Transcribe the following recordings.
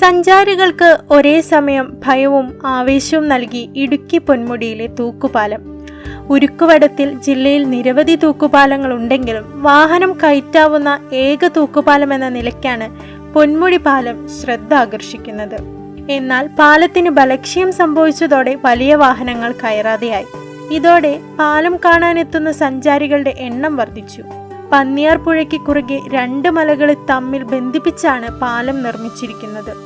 സഞ്ചാരികൾക്ക് ഒരേ സമയം ഭയവും ആവേശവും നൽകി ഇടുക്കി പൊന്മുടിയിലെ തൂക്കുപാലം. ഉരുക്കുവടത്തിൽ ജില്ലയിൽ നിരവധി തൂക്കുപാലങ്ങൾ ഉണ്ടെങ്കിലും വാഹനം കയറ്റാവുന്ന ഏക തൂക്കുപാലം എന്ന നിലയ്ക്കാണ് പൊന്മുടി പാലം ശ്രദ്ധ ആകർഷിക്കുന്നത്. എന്നാൽ പാലത്തിന് ബലക്ഷ്യം സംഭവിച്ചതോടെ വലിയ വാഹനങ്ങൾ കയറാതെയായി. ഇതോടെ പാലം കാണാനെത്തുന്ന സഞ്ചാരികളുടെ എണ്ണം വർദ്ധിച്ചു. പന്നിയാർ പുഴയ്ക്ക് കുറുകെ രണ്ട് മലകളെ തമ്മിൽ ബന്ധിപ്പിച്ചാണ് പാലം നിർമ്മിച്ചിരിക്കുന്നത്.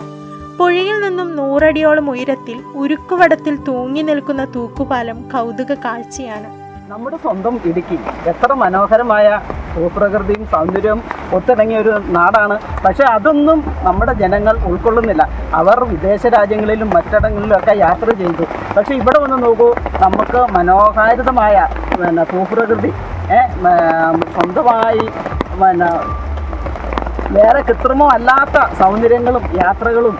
പുഴയിൽ നിന്നും നൂറടിയോളം ഉയരത്തിൽ ഉരുക്കുവടത്തിൽ തൂങ്ങി നിൽക്കുന്ന തൂക്കുപാലം കൗതുക കാഴ്ചയാണ്. നമ്മുടെ സ്വന്തം ഇടുക്കി. എത്ര മനോഹരമായ ഭൂപ്രകൃതിയും സൗന്ദര്യവും ഒത്തിണങ്ങിയ ഒരു നാടാണ്. പക്ഷേ അതൊന്നും നമ്മുടെ ജനങ്ങൾ ഉൾക്കൊള്ളുന്നില്ല. അവർ വിദേശ രാജ്യങ്ങളിലും മറ്റിടങ്ങളിലും ഒക്കെ യാത്ര ചെയ്തു. പക്ഷേ ഇവിടെ വന്ന് നോക്കൂ നമുക്ക് മനോഹാരിതമായ പിന്നെ ഭൂപ്രകൃതി സ്വന്തമായി പിന്നെ വേറെ കൃത്രിമോ അല്ലാത്ത സൗന്ദര്യങ്ങളും യാത്രകളും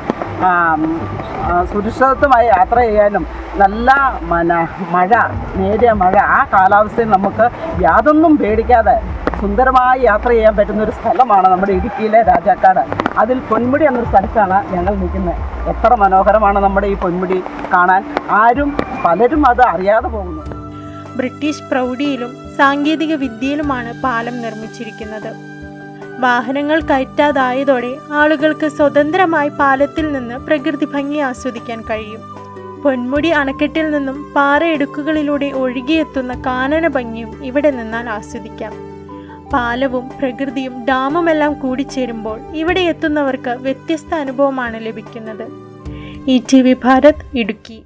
സുരക്ഷിതത്വമായി യാത്ര ചെയ്യാനും നല്ല മന മഴ നേരിയ മഴ ആ കാലാവസ്ഥയിൽ നമുക്ക് യാതൊന്നും പേടിക്കാതെ സുന്ദരമായി യാത്ര ചെയ്യാൻ പറ്റുന്ന ഒരു സ്ഥലമാണ് നമ്മുടെ ഇടുക്കിയിലെ രാജാക്കാട്. അതിൽ പൊന്മുടി എന്നൊരു സ്ഥലത്താണ് ഞങ്ങൾ നിൽക്കുന്നത്. എത്ര മനോഹരമാണ് നമ്മുടെ ഈ പൊന്മുടി കാണാൻ. ആരും പലരും അത് അറിയാതെ പോകുന്നു. ബ്രിട്ടീഷ് പ്രൗഢിയിലും സാങ്കേതിക വിദ്യയിലുമാണ് പാലം നിർമ്മിച്ചിരിക്കുന്നത്. വാഹനങ്ങൾ കയറ്റാതായതോടെ ആളുകൾക്ക് സ്വതന്ത്രമായി പാലത്തിൽ നിന്ന് പ്രകൃതി ഭംഗി ആസ്വദിക്കാൻ കഴിയും. പൊന്മുടി അണക്കെട്ടിൽ നിന്നും പാറയിടുക്കുകളിലൂടെ ഒഴുകിയെത്തുന്ന കാനന ഭംഗിയും ഇവിടെ നിന്നാൽ ആസ്വദിക്കാം. പാലവും പ്രകൃതിയും ഡാമുമെല്ലാം കൂടിച്ചേരുമ്പോൾ ഇവിടെ എത്തുന്നവർക്ക് വ്യത്യസ്ത അനുഭവമാണ് ലഭിക്കുന്നത്. E T V Bharat Idukki.